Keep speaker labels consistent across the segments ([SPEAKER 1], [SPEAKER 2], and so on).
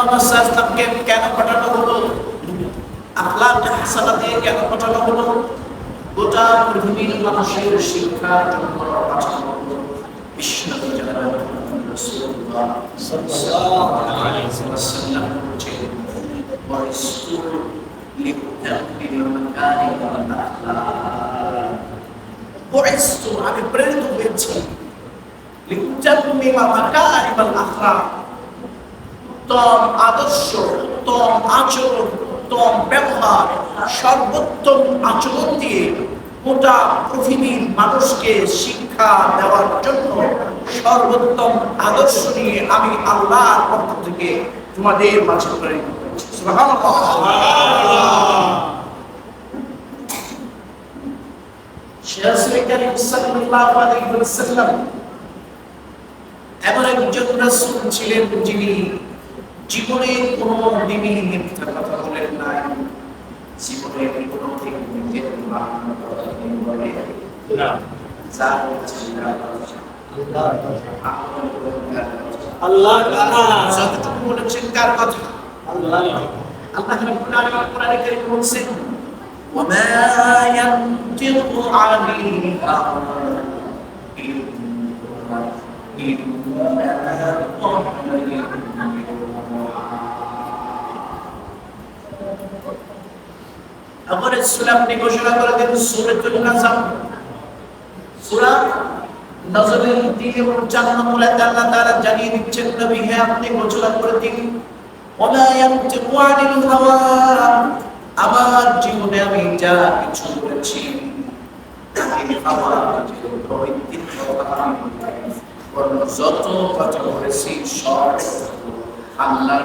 [SPEAKER 1] মোহাম্মদ সাল্লামকে কেন পাঠানো হলো? আখলাক হাসানা দিয়ে কেন পাঠানো হলো? গোটা পৃথিবীর মানুষের শিক্ষার জন্য পাঠানো হলো। বিশ্বনবী আমি প্রেরিত হয়েছি। উত্তম আদর্শ উত্তম আচরণ উত্তম ব্যবহার, সর্বোত্তম আচরণ দিয়ে গোটা পৃথিবীর মানুষকে শিক্ষা দেওয়ার জন্য সর্বোত্তম আদর্শ নিয়ে আমি আল্লাহর পক্ষ থেকে তোমাদের মাঝে ওয়াসাল্লাম এমন একজন রাসূল ছিলেন যিনি জীবনে কোনো দিনই মিথ্যা কথা বলেন নাই জীবনে কোনো দিন নিজের বানানো কথা
[SPEAKER 2] না
[SPEAKER 1] যা?
[SPEAKER 2] আল্লাহ
[SPEAKER 1] যতটুকু বলেছেন কার কথা
[SPEAKER 2] আল্লাহ
[SPEAKER 1] আল্লাহ রাব্বুল আলামিন কোরআনে কারীম বলছেন ওমা ইয়ানতিকু আনিল হাওয়া আবার সুরা ঘোষণা করে দেন সূরাতুল নাজম সূরা নজরের তিন এবং চার নম্বর আল্লাহ তাআলা জানিয়ে দিচ্ছেন, নবী, হে আপনি ঘোষণা করে দিন। আমার জীবনে আমি যা কিছু করেছি যত কথা বলেছি, সব আল্লাহর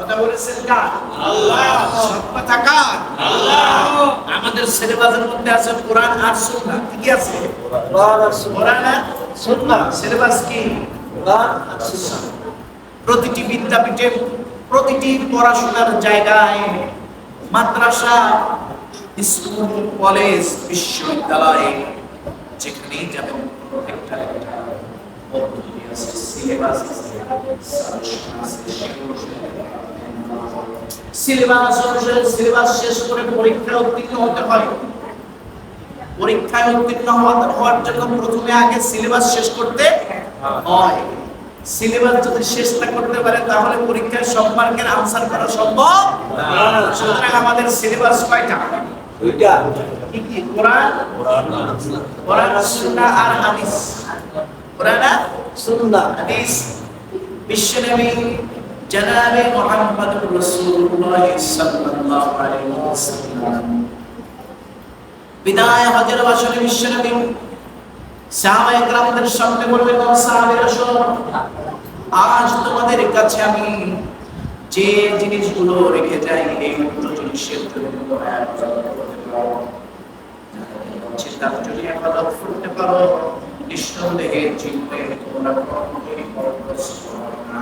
[SPEAKER 1] কথা বলেছেন কার? আল্লাহ। সব কথা কার আল্লাহ। আমাদের সিলেবাসের মধ্যে আছে কোরআন আর সুন্নাহ। কি আছে? কোরআন আর সুন্নাহ। সিলেবাস কি? কোরআন আর সুন্নাহ। প্রতিটি বিদ্যাপীঠে প্রতিটি পড়াশোনার জায়গায় মাদ্রাসা স্কুল কলেজ বিশ্ববিদ্যালয়ে যেখানেই যাবেন একটা আছে সিলেবাস আছে সাজেশন আছে। সিলেবাস অনুসারে সিলেবাস শেষ করে পরীক্ষায় উত্তীর্ণ হতে হয়। পরীক্ষায় উত্তীর্ণ হওয়ার জন্য প্রথমে আগে সিলেবাস শেষ করতে হয়। সিলেবাস যদি শেষ না করতে পারে তাহলে পরীক্ষায় সব মার্কের আনসার করা সম্ভব সুতরাং আমাদের সিলেবাস কয়টা?
[SPEAKER 2] দুইটা।
[SPEAKER 1] কি কি? কোরআন কোরআন সুন্নাহ আর হাদিস। কোরআন
[SPEAKER 2] সুন্নাহ
[SPEAKER 1] হাদিস। বিশ্বনবী জনাবে মুহাম্মদুর রাসূলুল্লাহ সাল্লাল্লাহু আলাইহি ওয়াসাল্লাম। বিদায় হজের বছরে বিশ্বনবী সাহাবায়ে কেরামদের সামনে বলবেন, ও সাহাবীরা শোনো আজ তোমাদের কাছে আমি যে জিনিসগুলো রেখে যাই, এই দুটো জিনিসের জন্য চিন্তার যদি হেফাজত করতে পারো। নিঃসন্দেহে জীবনে তোমরা কখনোই পরগ্রস্ত হবে না।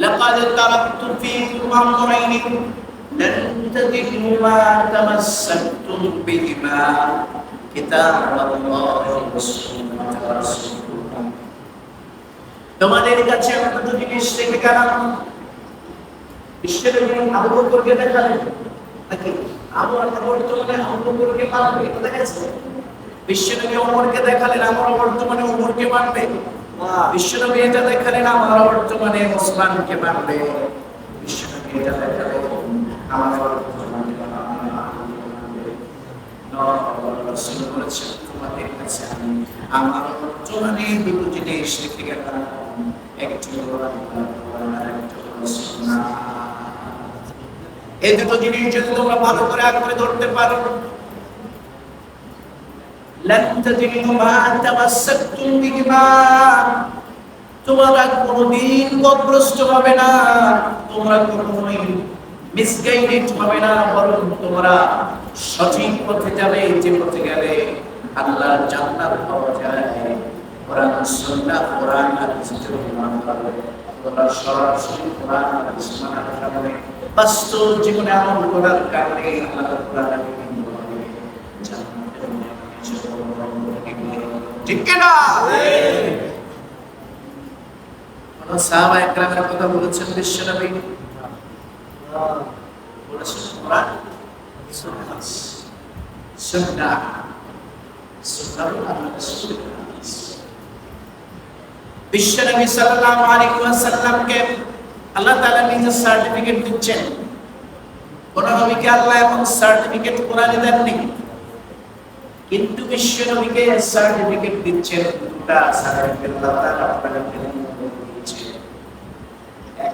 [SPEAKER 1] لقد تركت فيكم امرين لن تدلوا ما تمسكتم بهما كتاب الله وسنة رسوله তোমাদের কাছে আমি দুটো জিনিস রেখে গেলাম বিশ্বের আবু বকরকে দেখালেন নাকি আবু বর্তমানে আবু বকরকে মানবে এটা দেখাচ্ছে বিশ্বনবী ওমরকে দেখালেন আমার বর্তমানে ওমরকে মানবে বিশ্বনবী এটা দেখালেন আমার বর্তমানে ওসমানকে মানবে। বিশ্বনবী এটা দেখালেন আমার এই দুটো জিনিস যদি তোমরা ভালো করে আঁকড়ে ধরতে পারো لن تدركوا ما تمسكتم بهما তোমরা কোনোদিন পথভ্রষ্ট হবে না তোমরা কোনোদিন মিসগাইডেড হবে না বরং তোমরা সঠিক পথে যাবে যে পথে গেলে আল্লাহ জান্নাত পাওয়া যায় কোরআন সুন্নাহ কোরআন আর হাদিসের ইমান করবে তোমরা সরাসরি কোরআন আর হাদিস মানার কারণে বাস্তব জীবনে আমল করার কারণে আল্লাহ কোরআন ঠিক কিনা? কোন সাহাবা একরামের কথা বলেছেন বিশ্বনবী? বলেছেন কোরআন সুন্নাহ সুন্নাহ আল্লাহ তাআলা নিজে সার্টিফিকেট দিচ্ছেন। কোন নবীকে আল্লাহ এমন সার্টিফিকেট কোরআনে দেননি? কিন্তু বিশ্বনবীকে সার্টিফিকেট দিচ্ছেন দুটা সার্টিফিকেট আল্লাহ তাআলা আপনাকে দিয়েছে। এক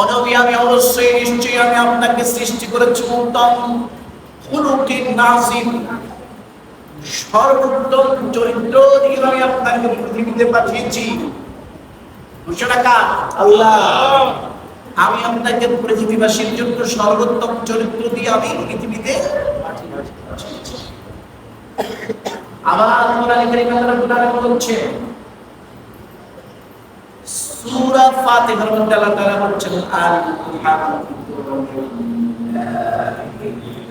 [SPEAKER 1] অনবী আমি অবশ্যই নিশ্চয়ই আমি আপনাকে সৃষ্টি করেছি উত্তম। খুলুকিন নাসিম সর্বোত্তম চরিত্র দিয়ে আমি আপনাকে পৃথিবীতে পাঠিয়েছি।
[SPEAKER 2] আল্লাহ।
[SPEAKER 1] আমি আপনাকে পৃথিবীবাসীর জন্য সর্বোত্তম চরিত্র দিয়ে আমি পৃথিবীতে আবার কোরআন কারীমে রাব্বুল আলামিন বলছে সূরা ফাতিহার মধ্যে আল্লাহ তাআলা বলছেন আলহামদুলিল্লাহ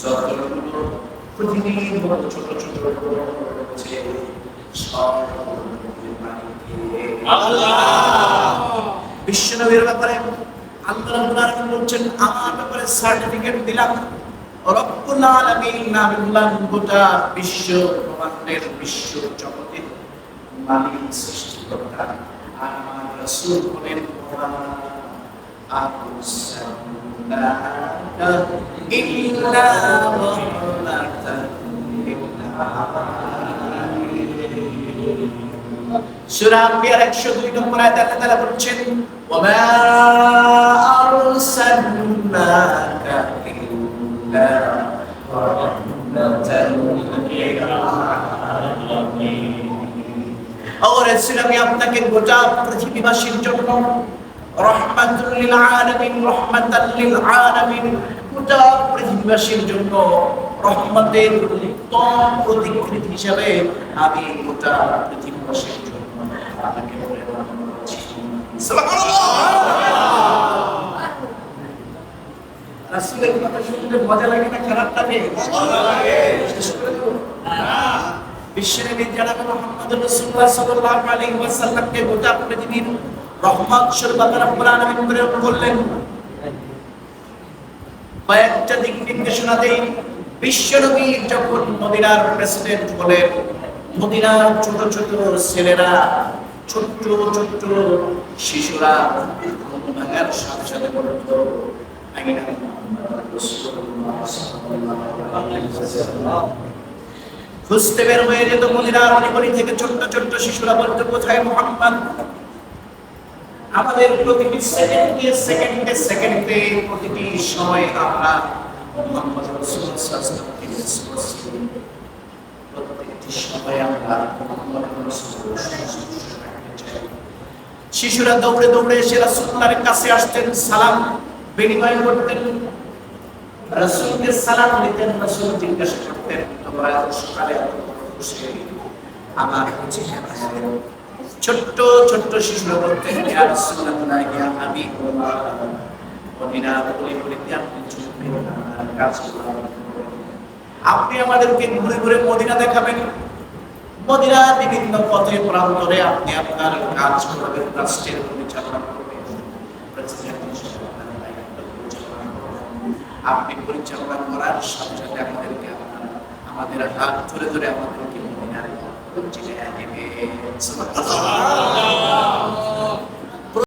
[SPEAKER 1] যতগুলো পৃথিবীর মতো ছোট ছোট মালিক কে? বিশ্বনবীর ব্যাপারে আল্লাহ বলছেন আমার ব্যাপারে সার্টিফিকেট দিলাম। রব্বুল আলামিন নামুল্লাহ গোটা বিশ্ব ব্রহ্মাণ্ডের বিশ্ব জগতের মালিক সৃষ্টিকর্তা। আর আমার রাসূল হলেন আরসালনাকা ইল্লা রাহমাতান লিল আলামিন সূরা আম্বিয়ার 102 নম্বর আয়াতে আল্লাহ তাআলা বলছেন ও রাসূল আমি আপনাকে গোটা পৃথিবীবাসীর জন্য রহমাতুল আলামিন রহমাতাল লিল আলামিন গোটা পৃথিবীবাসীর জন্য রহমতের উত্তম প্রতিকৃতি হিসাবে আমি গোটা পৃথিবীবাসীর জন্য রাসূলের কথা শুনতে মজা লাগে না খারাপ লাগে। দেবো? বিশ্বনবী জনাব মুহাম্মদ রাসূলুল্লাহ সাল্লাল্লাহু আলাইহি ওয়াসাল্লামকে গোটা পৃথিবীর রহমত আল্লাহ রাব্বুল প্রেরণ করলেন। কয়েকটা দিক নির্দেশনা দেই। বিশ্বনবী যখন মদিনার প্রেসিডেন্ট হলেন, মদিনার ছোট ছোট ছেলেরা, ছোট্ট ছোট্ট শিশুরা সাথে সাথে বলতো খুঁজতে বের হয়ে যেত মদিনার থেকে ছোট্ট ছোট্ট শিশুরা বলতো কোথায় মোহাম্মদ। আমাদের প্রতিটি সেকেন্ডে সেকেন্ডে সেকেন্ডে প্রতিটি সময় আমরা শিশুরা দৌড়ে দৌড়ে এসে রাসূলুল্লাহর কাছে আসতেন, সালাম বিনিময় করতেন রাসূলকে সালাম দিতেন, রাসূল জিজ্ঞাসা করতেন, তোমরা সকালে আমার এলে? ছোট্ট ছোট্ট শিশুরা বলে বলে আপনি আমাদেরকে ঘুরে ঘুরে মদিনা দেখাবেন। মদিনা বিভিন্ন পথে প্রান্তরে আপনি আপনার কাজ করবেন, রাষ্ট্রের পরিচালনা। আপনি পরিচালনা করার সাথে সাথে আমাদেরকে আমাদের হাত ধরে ধরে আমাদেরকে কোন জায়গায় নেবে সুবহানাল্লাহ